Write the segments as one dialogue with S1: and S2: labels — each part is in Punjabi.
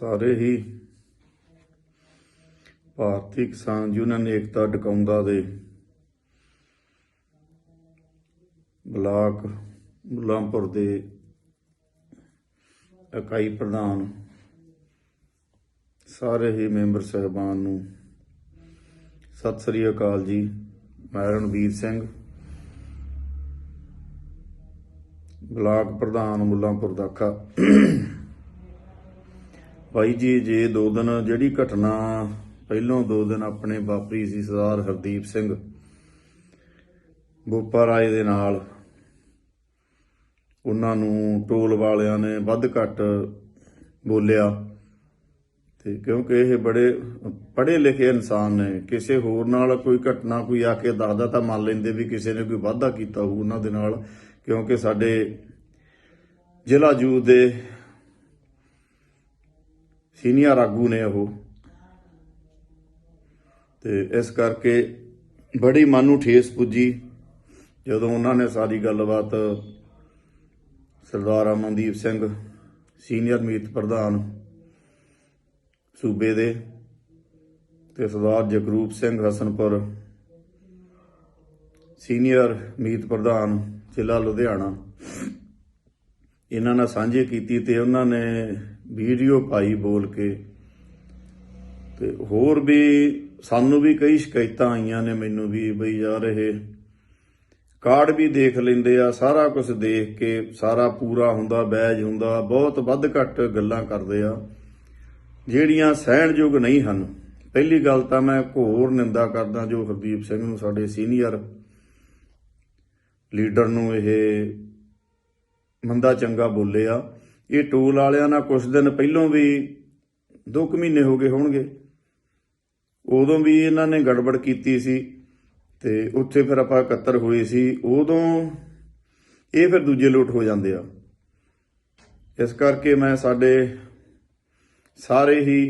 S1: ਸਾਰੇ ਹੀ ਭਾਰਤੀ ਕਿਸਾਨ ਯੂਨੀਅਨ ਏਕਤਾ ਡਕਾਉਂਦਾ ਦੇ ਬਲਾਕ ਮੁੱਲਾਂਪੁਰ ਦੇ ਇਕਾਈ ਪ੍ਰਧਾਨ ਸਾਰੇ ਹੀ ਮੈਂਬਰ ਸਹਿਬਾਨ ਨੂੰ ਸਤਿ ਸ੍ਰੀ ਅਕਾਲ ਜੀ। ਮੈਂ ਰਣਵੀਰ ਸਿੰਘ, ਬਲਾਕ ਪ੍ਰਧਾਨ ਮੁੱਲਾਂਪੁਰ ਦਾਖਾ ਭਾਈ ਜੀ, ਜੇ ਦੋ ਦਿਨ ਜਿਹੜੀ ਘਟਨਾ, ਪਹਿਲੋਂ ਦੋ ਦਿਨ ਆਪਣੇ ਵਾਪਰੀ ਸੀ ਸਰਦਾਰ ਹਰਦੀਪ ਸਿੰਘ ਬੋਪਾ ਰਾਏ ਦੇ ਨਾਲ, ਉਹਨਾਂ ਨੂੰ ਟੋਲ ਵਾਲਿਆਂ ਨੇ ਵੱਧ ਘੱਟ ਬੋਲਿਆ। ਤੇ ਕਿਉਂਕਿ ਇਹ ਬੜੇ ਪੜ੍ਹੇ ਲਿਖੇ ਇਨਸਾਨ ਨੇ, ਕਿਸੇ ਹੋਰ ਨਾਲ ਕੋਈ ਘਟਨਾ ਕੋਈ ਆ ਕੇ ਦੱਸਦਾ ਤਾਂ ਮੰਨ ਲੈਂਦੇ ਵੀ ਕਿਸੇ ਨੇ ਕੋਈ ਵਾਅਦਾ ਕੀਤਾ ਹੋਊ ਉਹਨਾਂ ਦੇ ਨਾਲ, ਕਿਉਂਕਿ ਸਾਡੇ ਜ਼ਿਲ੍ਹਾ ਜੂ ਦੇ ਸੀਨੀਅਰ ਆਗੂ ਨੇ ਉਹ। ਤੇ ਇਸ ਕਰਕੇ ਬੜੀ ਮਨ ਨੂੰ ਠੇਸ ਪੁੱਜੀ। ਜਦੋਂ ਉਹਨਾਂ ਨੇ ਸਾਰੀ ਗੱਲਬਾਤ ਸਰਦਾਰ ਅਮਨਦੀਪ ਸਿੰਘ, ਸੀਨੀਅਰ ਮੀਤ ਪ੍ਰਧਾਨ ਸੂਬੇ ਦੇ ਤੇ ਸਰਦਾਰ ਜਗਰੂਪ ਸਿੰਘ ਹਸਨਪੁਰ, ਸੀਨੀਅਰ ਮੀਤ ਪ੍ਰਧਾਨ ਜ਼ਿਲ੍ਹਾ ਲੁਧਿਆਣਾ। ਇਹਨਾਂ ਨਾਲ ਸਾਂਝੇ ਕੀਤੀ ਤੇ ਉਹਨਾਂ ਨੇ ਵੀਡੀਓ ਪਾਈ ਬੋਲ ਕੇ। ਤੇ ਹੋਰ ਵੀ ਸਾਨੂੰ ਵੀ ਕਈ ਸ਼ਿਕਾਇਤਾਂ ਆਈਆਂ ਨੇ ਮੈਨੂੰ ਵੀ ਬਈ ਯਾਰ ਇਹ ਕਾਰਡ ਵੀ ਦੇਖ ਲੈਂਦੇ ਆ, ਸਾਰਾ ਕੁਝ ਦੇਖ ਕੇ ਸਾਰਾ ਪੂਰਾ ਹੁੰਦਾ, ਬੈਜ ਹੁੰਦਾ, ਬਹੁਤ ਵੱਧ ਘੱਟ ਗੱਲਾਂ ਕਰਦੇ ਆ। ਜਿਹੜੀਆਂ ਸਹਿਣਯੋਗ ਨਹੀਂ ਹਨ। ਪਹਿਲੀ ਗੱਲ ਤਾਂ ਮੈਂ ਘੋਰ ਨਿੰਦਾ ਕਰਦਾ ਜੋ ਹਰਦੀਪ ਸਿੰਘ ਨੂੰ, ਸਾਡੇ ਸੀਨੀਅਰ ਲੀਡਰ ਨੂੰ ਇਹ ਮੰਦਾ ਚੰਗਾ ਬੋਲੇ ਆ, ਇਹ ਟੋਲ ਵਾਲਿਆਂ ਨਾਲ ਕੁਝ ਦਿਨ ਪਹਿਲਾਂ ਵੀ 2 ਕੁ ਮਹੀਨੇ ਹੋ ਗਏ ਹੋਣਗੇ। ਉਦੋਂ ਵੀ ਇਹਨਾਂ ਨੇ ਗੜਬੜ ਕੀਤੀ ਸੀ ਤੇ ਉੱਥੇ ਫਿਰ ਆਪਾਂ ਇਕੱਤਰ ਹੋਏ ਸੀ, ਉਦੋਂ ਇਹ ਫਿਰ ਦੂਜੇ ਲੋਟ ਹੋ ਜਾਂਦੇ ਆ। ਇਸ ਕਰਕੇ ਮੈਂ ਸਾਡੇ ਸਾਰੇ ਹੀ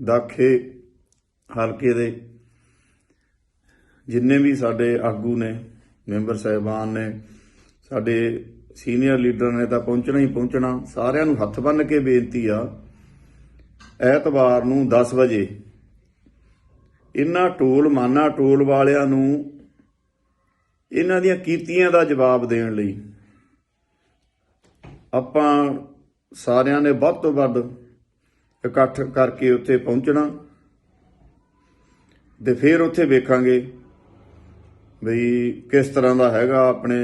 S1: ਦਾਖੇ ਹਲਕੇ ਦੇ ਜਿੰਨੇ ਵੀ ਸਾਡੇ ਆਗੂ ਨੇ, ਮੈਂਬਰ ਸਾਹਿਬਾਨ ਨੇ, ਸਾਡੇ ਸੀਨੀਅਰ ਲੀਡਰਾਂ ਨੇ ਤਾਂ ਪਹੁੰਚਣਾ ਹੀ ਪਹੁੰਚਣਾ। ਸਾਰਿਆਂ ਨੂੰ ਹੱਥ ਬੰਨ੍ਹ ਕੇ ਬੇਨਤੀ ਆ, ਐਤਵਾਰ ਨੂੰ 10 ਵਜੇ ਇਹਨਾਂ ਟੋਲ ਮਾਨਾ ਟੋਲ ਵਾਲਿਆਂ ਨੂੰ ਇਹਨਾਂ ਦੀਆਂ ਕੀਤੀਆਂ ਦਾ ਜਵਾਬ ਦੇਣ ਲਈ ਆਪਾਂ ਸਾਰਿਆਂ ਨੇ ਵੱਧ ਤੋਂ ਵੱਧ ਇਕੱਠ ਕਰਕੇ ਉੱਥੇ ਪਹੁੰਚਣਾ ਤੇ ਫਿਰ ਉੱਥੇ ਵੇਖਾਂਗੇ ਬਈ ਕਿਸ ਤਰ੍ਹਾਂ ਦਾ ਹੈਗਾ ਆਪਣੇ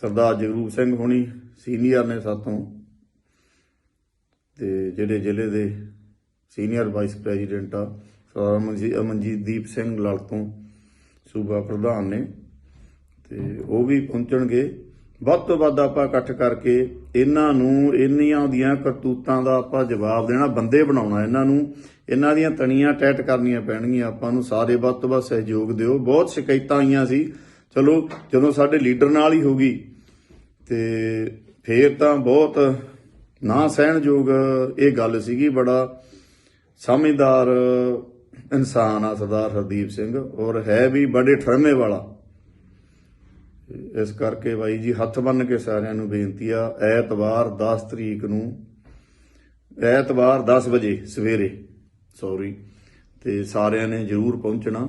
S1: ਸਰਦਾਰ ਜਗਰੂਪ ਸਿੰਘ ਹੋਣੀ ਸੀਨੀਅਰ ਨੇ ਸਾਤੋਂ ਤੇ ਜਿਹੜੇ ਜ਼ਿਲ੍ਹੇ ਦੇ ਸੀਨੀਅਰ ਵਾਈਸ ਪ੍ਰੈਜ਼ੀਡੈਂਟ ਆ, ਸਰਦਾਰ ਅਮਨਜੀ- ਅਮਨਜੀਤ ਸਿੰਘ ਲੜ ਤੋਂ ਸੂਬਾ ਪ੍ਰਧਾਨ ਨੇ ਤੇ ਉਹ ਵੀ ਪਹੁੰਚਣਗੇ। ਵੱਧ ਤੋਂ ਵੱਧ ਆਪਾਂ ਇਕੱਠ ਕਰਕੇ ਇਹਨਾਂ ਨੂੰ ਇੰਨੀਆਂ ਦੀਆਂ ਕਰਤੂਤਾਂ ਦਾ ਆਪਾਂ ਜਵਾਬ ਦੇਣਾ, ਬੰਦੇ ਬਣਾਉਣਾ ਇਹਨਾਂ ਨੂੰ। ਇਹਨਾਂ ਦੀਆਂ ਤਣੀਆਂ ਟੈਟ ਕਰਨੀਆਂ ਪੈਣਗੀਆਂ, ਆਪਾਂ ਨੂੰ ਸਾਰੇ ਵੱਧ ਤੋਂ ਵੱਧ ਸਹਿਯੋਗ ਦਿਓ। ਬਹੁਤ ਸ਼ਿਕਾਇਤਾਂ ਆਈਆਂ ਸੀ। ਚਲੋ, ਜਦੋਂ ਸਾਡੇ ਲੀਡਰ ਨਾਲ ਹੀ ਹੋ ਗਈ, ਤੇ ਫੇਰ ਤਾਂ ਬਹੁਤ ਨਾ ਸਹਿਣਯੋਗ ਇਹ ਗੱਲ ਸੀਗੀ, ਬੜਾ ਸਮਝਦਾਰ ਇਨਸਾਨ ਆ ਸਰਦਾਰ ਹਰਦੀਪ ਸਿੰਘ, ਔਰ ਹੈ ਵੀ ਬੜੇ ਠਰਮੇ ਵਾਲਾ। ਇਸ ਕਰਕੇ ਬਾਈ ਜੀ, ਹੱਥ ਬੰਨ ਕੇ ਸਾਰਿਆਂ ਨੂੰ ਬੇਨਤੀ ਆ, ਐਤਵਾਰ 10 ਤਰੀਕ ਨੂੰ, ਐਤਵਾਰ 10 ਵਜੇ ਸਵੇਰੇ ਸੌਰੀ ਤੇ ਸਾਰਿਆਂ ਨੇ ਜਰੂਰ ਪਹੁੰਚਣਾ।